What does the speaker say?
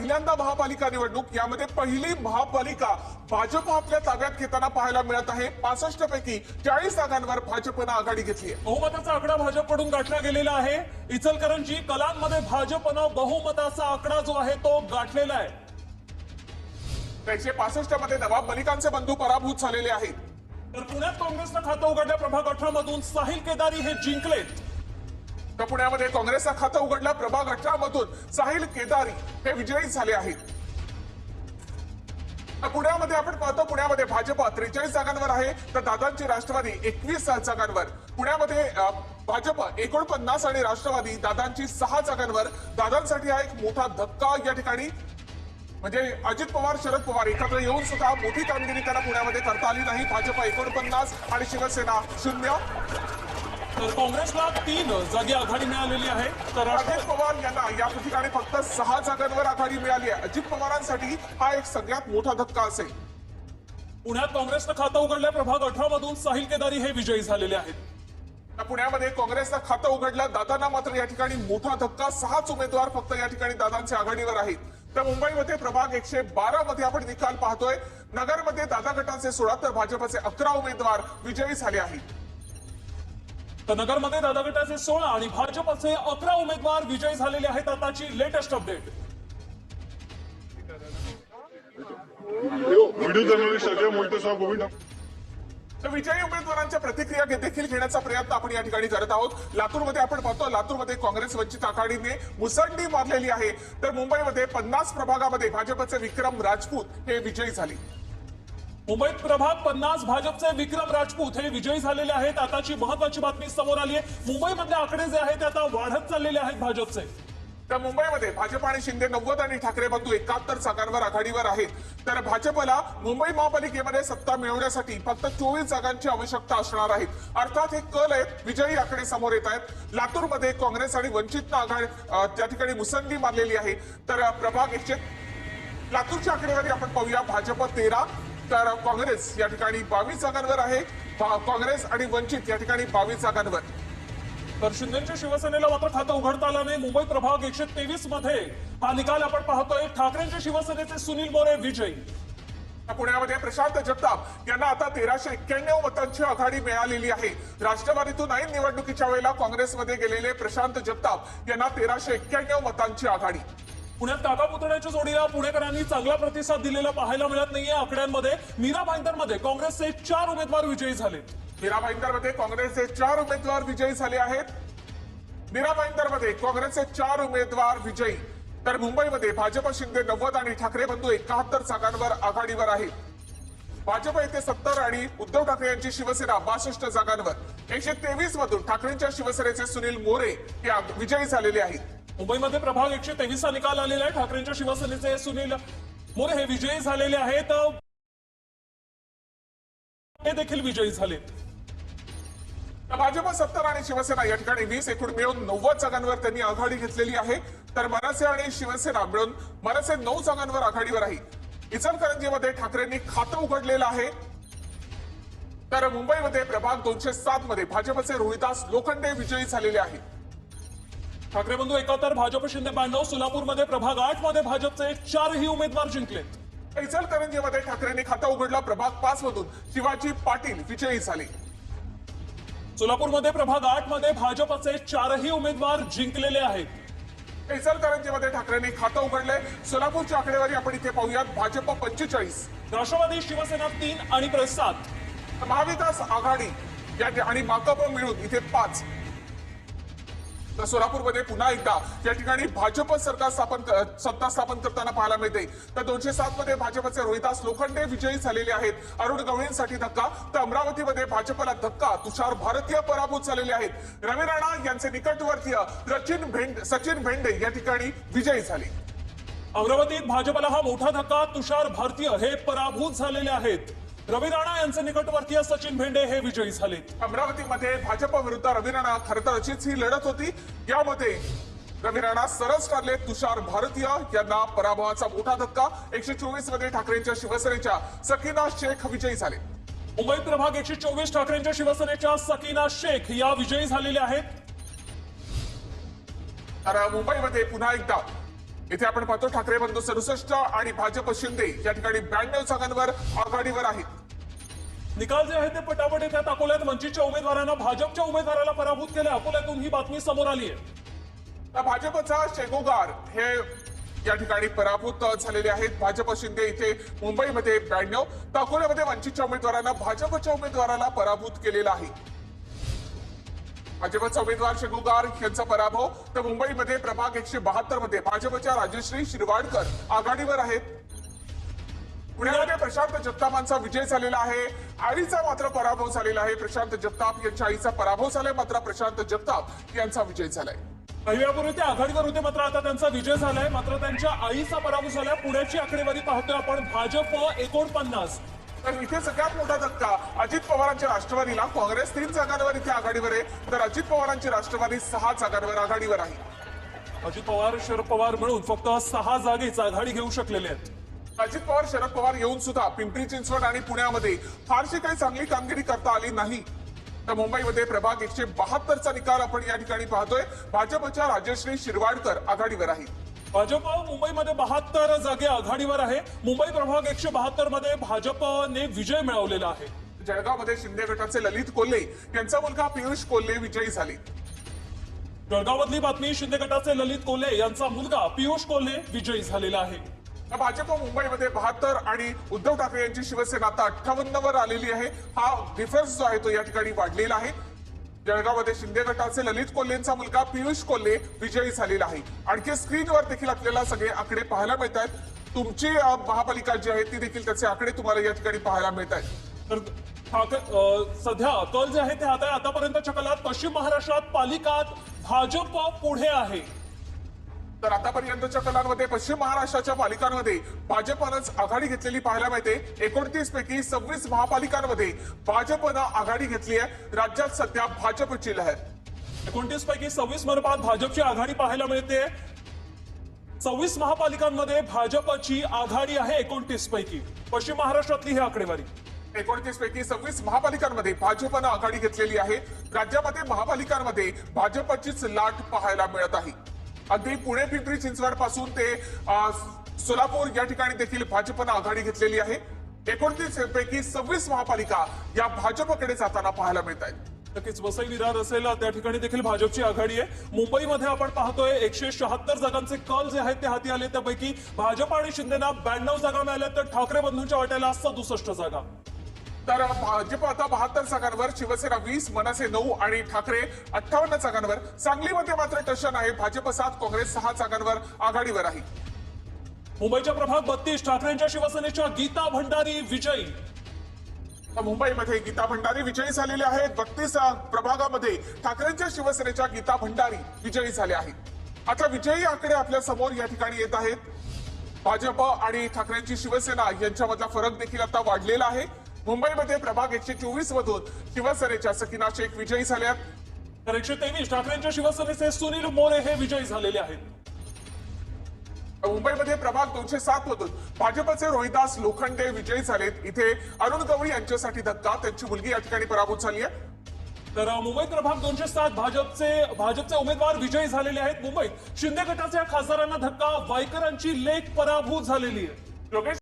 पहिल्यांदा महापालिका निवडणूक यामध्ये पहिली महापालिका भाजप आपल्या ताब्यात घेताना पाहायला मिळत आहे. पासष्ट पैकी चाळीस जागांवर भाजपनं आघाडी घेतली आहे. बहुमताचा आकडा भाजपकडून गाठला गेलेला आहे. इचलकरंजी कलांमध्ये भाजपनं बहुमताचा आकडा जो आहे तो गाठलेला आहे. त्याचे पासष्टमध्ये नवाब मलिकांचे बंधू पराभूत झालेले आहेत. तर पुण्यात काँग्रेसनं खातं उघडल्या प्रभाग अठरा मधून साहिल केदारी हे जिंकलेत तर पुण्यामध्ये काँग्रेसचा खातं उघडलं प्रभाग अठरा मधून साहिल केदारी हे विजयी झाले आहेत. तर पुण्यामध्ये आपण पाहतो पुण्यामध्ये भाजप त्रेचाळीस जागांवर आहे तर दादांची राष्ट्रवादी एकवीस जागांवर. पुण्यामध्ये भाजप एकोणपन्नास आणि राष्ट्रवादी दादांची सहा जागांवर. दादांसाठी हा एक मोठा धक्का या ठिकाणी. म्हणजे अजित पवार शरद पवार एकत्र येऊन सुद्धा मोठी कामगिरी त्यांना पुण्यामध्ये करता आली नाही. भाजप एकोणपन्नास आणि शिवसेना शून्य. तर काँग्रेसला तीन जागी आघाडी मिळालेली आहे. तर अजित पवार यांना या ठिकाणी फक्त सहा जागांवर आघाडी मिळाली आहे. अजित पवारांसाठी हा एक सगळ्यात मोठा धक्का असेल. पुण्यात काँग्रेसनं खातं उघडल्या. प्रभाग अठरा मधून साहिल केदारी हे विजयी झालेले आहेत. पुण्यामध्ये काँग्रेसचं खातं उघडलं. दादांना मात्र या ठिकाणी मोठा धक्का. सहाच उमेदवार फक्त या ठिकाणी दादांच्या आघाडीवर आहेत. तर मुंबईमध्ये प्रभाग एकशे बारा मध्ये आपण निकाल पाहतोय. नगरमध्ये दादा गटाचे सोळा तर भाजपचे अकरा उमेदवार विजयी झाले आहेत. तर नगरमध्ये दादा गटाचे सोळा आणि भाजपचे अकरा उमेदवार विजयी झालेले आहेत. आताची लेटेस्ट अपडेट तर विजयी उमेदवारांच्या प्रतिक्रिया देखील घेण्याचा प्रयत्न आपण या ठिकाणी करत आहोत. लातूरमध्ये आपण पाहतो लातूरमध्ये काँग्रेस वंचित आघाडीने मुसंडी मारलेली आहे. तर मुंबईमध्ये पन्नास प्रभागामध्ये भाजपचे विक्रम राजपूत हे विजयी झाले. मुंबईत प्रभाग पन्नास भाजपचे विक्रम राजपूत हे विजयी झालेले आहेत. आताची महत्वाची बातमी समोर आली आहे. मुंबईमधले आकडे जे आहेत ते आता वाढत चाललेले आहेत भाजपचे. तर मुंबईमध्ये भाजप आणि शिंदे नव्वद आणि ठाकरे बंधू एकाहत्तर जागांवर आघाडीवर आहेत. तर भाजपला मुंबई महापालिकेमध्ये सत्ता मिळवण्यासाठी फक्त चोवीस जागांची आवश्यकता असणार आहे. अर्थात हे कल आहेत विजयी आकडे समोर येत आहेत. लातूरमध्ये काँग्रेस आणि वंचितनं आघाडी त्या ठिकाणी मुसंडी मारलेली आहे. तर प्रभाग एकशे लातूरची आकडेवारी आपण पाहूया. भाजप तेरा तर काँग्रेस या ठिकाणी बावीस जागांवर आहे. काँग्रेस आणि वंचित या ठिकाणी बावीस जागांवर. तर शिंदेच्या शिवसेनेला मात्र खातं उघडता आलं नाही मुंबई प्रभाग एकशे तेवीसमध्ये हा निकाल आपण पाहतोय. ठाकरेंच्या शिवसेनेचे सुनील मोरे विजयी. पुण्यामध्ये प्रशांत जगताप यांना आता तेराशे एक्क्याण्णव मतांची आघाडी मिळालेली आहे. राष्ट्रवादीतून ऐन निवडणुकीच्या वेळेला काँग्रेसमध्ये गेलेले प्रशांत जगताप यांना तेराशे एक्क्याण्णव मतांची आघाडी. पुण्यात काका पुतळ्याच्या जोडीला पुणेकरांनी चांगला प्रतिसाद दिलेला पाहायला मिळत नाहीये आकड्यांमध्ये. मीरा भाईंदरमध्ये काँग्रेसचे चार उमेदवार विजयी झाले मीरा भाईंदरमध्ये काँग्रेसचे चार उमेदवार विजयी झाले आहेत. मीरा भाईंदरमध्ये काँग्रेसचे चार उमेदवार विजयी. तर मुंबईमध्ये भाजप शिंदे नव्वद आणि ठाकरे बंधू एकाहत्तर जागांवर आघाडीवर आहेत. भाजप येथे सत्तर आणि उद्धव ठाकरे यांची शिवसेना बासष्ट जागांवर. एकशे तेवीस मधून ठाकरेंच्या शिवसेनेचे सुनील मोरे हे विजयी झालेले आहेत. मुंबईमध्ये प्रभाग एकशे तेवीसचा निकाल आलेला आहे. ठाकरेंच्या शिवसेनेचे सुनील मोरे हे विजयी झालेले आहेत. हे देखील विजयी झाले. तर भाजप सत्तर आणि शिवसेना या ठिकाणी वीस एकूण मिळून नव्वद जागांवर त्यांनी आघाडी घेतलेली आहे. तर मनसे आणि शिवसेना मिळून मनसे नऊ जागांवर आघाडीवर आहे. इचलकरंजीमध्ये ठाकरेंनी खातं उघडलेलं आहे. तर मुंबईमध्ये प्रभाग दोनशे सात मध्ये भाजपचे रोहिदास लोखंडे विजयी झालेले आहेत. ठाकरे बंधू एकाहत्तर भाजप शिंदे ब्याण्णव सोलापूरमध्ये प्रभाग आठमध्ये भाजपचे चारही उमेदवार जिंकलेत. इचलकरंजीमध्ये ठाकरेंनी खातं उघडलं प्रभाग पाच मधून. शिवाजी पाटील विजयी झाले. सोलापूरमध्ये प्रभाग आठमध्ये भाजपचे चारही उमेदवार जिंकलेले आहेत. इचलकरंजीमध्ये ठाकरेंनी खातं उघडलंय सोलापूरची आकडेवारी आपण इथे पाहूयात. भाजप पंचेचाळीस. राष्ट्रवादी शिवसेना तीन आणि प्रेस सात महाविकास आघाडी या आणि माकप मिळून इथे पाच. तर सोलापूरमध्ये पुन्हा एकदा या ठिकाणी भाजप सरकार स्थापन सत्ता स्थापन करताना पाहायला मिळते. तर दोनशे सात मध्ये भाजपचे रोहिदास लोखंडे विजयी झालेले आहेत. अरुण गवळींसाठी धक्का तर अमरावतीमध्ये भाजपला धक्का तुषार भारतीय पराभूत झालेले आहेत. रवी राणा यांचे निकटवर्तीय रचिन भेंड सचिन भेंडे या ठिकाणी विजयी झाले. अमरावतीत भाजपला हा मोठा धक्का तुषार भारतीय हे पराभूत झालेले आहेत. रवी राणा यांचे निकटवर्तीय सचिन भेंडे हे विजयी झालेत. अमरावतीमध्ये भाजप विरुद्ध रवी राणा खरं तर अशीच ही लढत होती. यामध्ये रवी राणा सरस ठरले. तुषार भारतीय यांना पराभवाचा मोठा धक्का. एकशे चोवीसमध्ये ठाकरेंच्या शिवसेनेच्या सकीना शेख विजयी झाले. मुंबईत प्रभाग एकशे चोवीस ठाकरेंच्या शिवसेनेच्या सकीना शेख या विजयी झालेल्या आहेत. तर मुंबईमध्ये पुन्हा एकदा इथे आपण पाहतो ठाकरे बंधू सदुसष्ट आणि भाजप शिंदे या ठिकाणी ब्याण्णव जागांवर आघाडीवर आहेत. निकाल जे आहे ते पटापट येतात. अकोल्यात वंचितच्या उमेदवारांना भाजपच्या उमेदवाराला पराभूत केले. अकोल्यातून ही बातमी समोर आली आहे. भाजपचा शेगोगार हे या ठिकाणी पराभूत झालेले आहेत. भाजप शिंदे इथे मुंबईमध्ये ब्याण्णव. तर अकोल्यामध्ये वंचितच्या उमेदवारांना भाजपच्या उमेदवाराला पराभूत केलेला आहे. भाजपचा उमेदवार शेगुगार यांचा पराभव. तर मुंबईमध्ये प्रभाग एकशे बहात्तरमध्ये भाजपच्या राजश्री शिरवाडकर आघाडीवर आहेत. पुण्यामध्ये प्रशांत जगतापांचा विजय झालेला आहे. आईचा मात्र पराभव झालेला आहे. प्रशांत जगताप यांच्या आईचा पराभव झालाय. मात्र प्रशांत जगताप यांचा विजय झालाय. काही वेळापूर्वी ते आघाडीवर होते मात्र आता त्यांचा विजय झालाय. मात्र त्यांच्या आईचा पराभव झालाय. पुण्याची आकडेवारी पाहतोय आपण. भाजप एकोणपन्नास तर इथे सगळ्यात मोठा धक्का. अजित पवारांच्या राष्ट्रवादीला काँग्रेस तीन जागांवर इथे आघाडीवर आहे. तर अजित पवारांची राष्ट्रवादी सहा जागांवर आघाडीवर आहे. अजित पवार शरद पवार मिळून फक्त सहा जागेच आघाडी घेऊ शकलेले आहेत. अजित पवार शरद पवार येऊन सुद्धा पिंपरी चिंचवड आणि पुण्यामध्ये फारशी काही चांगली कामगिरी करता आली नाही. तर मुंबईमध्ये प्रभाग एकशे बहात्तरचा निकाल आपण या ठिकाणी पाहतोय. भाजपच्या राजश्री शिरवाडकर आघाडीवर आहे भाजप मुंबईमध्ये बहात्तर जागे आघाडीवर आहे. मुंबई प्रभाग एकशे बहात्तरमध्ये भाजपने विजय मिळवलेला आहे. जळगावमध्ये शिंदे गटाचे ललित कोल्हे यांचा मुलगा पियुष कोल्हे विजयी झाले. जळगावातली बातमी शिंदे गटाचे ललित कोल्हे यांचा मुलगा पियुष कोल्हे विजयी झालेला आहे. भाजप मुंबईमध्ये बहात्तर आणि उद्धव ठाकरे यांची शिवसेना आता अठ्ठावन्न वर आलेली आहे. हा डिफरन्स जो आहे तो या ठिकाणी वाढलेला आहे. जळगावमध्ये शिंदे गटाचे ललित कोल्हेंचा मुलगा पियुष कोल्हे विजयी झालेला आहे. आणखी स्क्रीनवर देखील आपल्याला सगळे आकडे पाहायला मिळत आहेत तुमची महापालिका जी आहे ती देखील त्याचे आकडे तुम्हाला या ठिकाणी पाहायला मिळत आहेत तर सध्या कल जे आहे ते आता आतापर्यंतच्या कलात पश्चिम महाराष्ट्रात पालिकात भाजप पुढे आहे. तर आतापर्यंतच्या कलांमध्ये पश्चिम महाराष्ट्राच्या पालिकांमध्ये भाजपनंच आघाडी घेतलेली पाहायला मिळते. एकोणतीस पैकी सव्वीस महापालिकांमध्ये भाजपनं आघाडी घेतली आहे. राज्यात सध्या भाजपची लहर एकोणतीस पैकी सव्वीस मनपात भाजपची आघाडी पाहायला मिळते. सव्वीस महापालिकांमध्ये भाजपची आघाडी आहे एकोणतीस पैकी पश्चिम महाराष्ट्रातली ही आकडेवारी. एकोणतीस पैकी सव्वीस महापालिकांमध्ये भाजपनं आघाडी घेतलेली आहे. राज्यामध्ये महापालिकांमध्ये भाजपचीच लाट पाहायला मिळत आहे. अगदी पुणे पिंपरी चिंचवडपासून ते सोलापूर या ठिकाणी देखील भाजपनं आघाडी घेतलेली आहे. एकोणतीस पैकी सव्वीस महापालिका या भाजपकडे जाताना पाहायला मिळत आहेत. नक्कीच वसई विरार असेल त्या ठिकाणी देखील भाजपची आघाडी आहे. मुंबईमध्ये आपण पाहतोय एकशे शहात्तर जागांचे कल जे आहेत ते हाती आले. त्यापैकी भाजप आणि शिंदेना ब्याण्णव जागा मिळाल्या. तर ठाकरे बंधूंच्या वाट्याला सदुसष्ट जागा. तर भाजप आता बहात्तर जागांवर शिवसेना वीस मनसे नऊ आणि ठाकरे अठ्ठावन्न जागांवर. सांगलीमध्ये मात्र टशन आहे. भाजप सात काँग्रेस सहा जागांवर आघाडीवर आहे. मुंबईच्या प्रभाग बत्तीस ठाकरेंच्या शिवसेनेच्या गीता भंडारी विजयी. मुंबईमध्ये गीता भंडारी विजयी झालेले आहेत. बत्तीस प्रभागामध्ये ठाकरेंच्या शिवसेनेच्या गीता भंडारी विजयी झाल्या आहेत. आता विजयी आकडे आपल्यासमोर या ठिकाणी येत आहेत. भाजप आणि ठाकरेंची शिवसेना यांच्यामधला फरक देखील आता वाढलेला आहे. मुंबईमध्ये प्रभाग एकशे चोवीस मधून शिवसेनेच्या सकिना शेख विजयी झाल्यात तर एकशे तेवीस ठाकरेंच्या शिवसेनेचे सुनील मोरे हे विजयी झालेले आहेत. मुंबईमध्ये प्रभाग दोनशे सात मधून भाजपचे रोहिदास लोखंडे विजयी झालेत. इथे अरुण गवळी यांच्यासाठी धक्का. त्यांची मुलगी या ठिकाणी पराभूत झाली आहे. तर मुंबईत प्रभाग दोनशे सात भाजपचे भाजपचे उमेदवार विजयी झालेले आहेत. मुंबईत शिंदे गटाच्या खासदारांना धक्का. वायकरांची लेख पराभूत झालेली आहे. लोकेश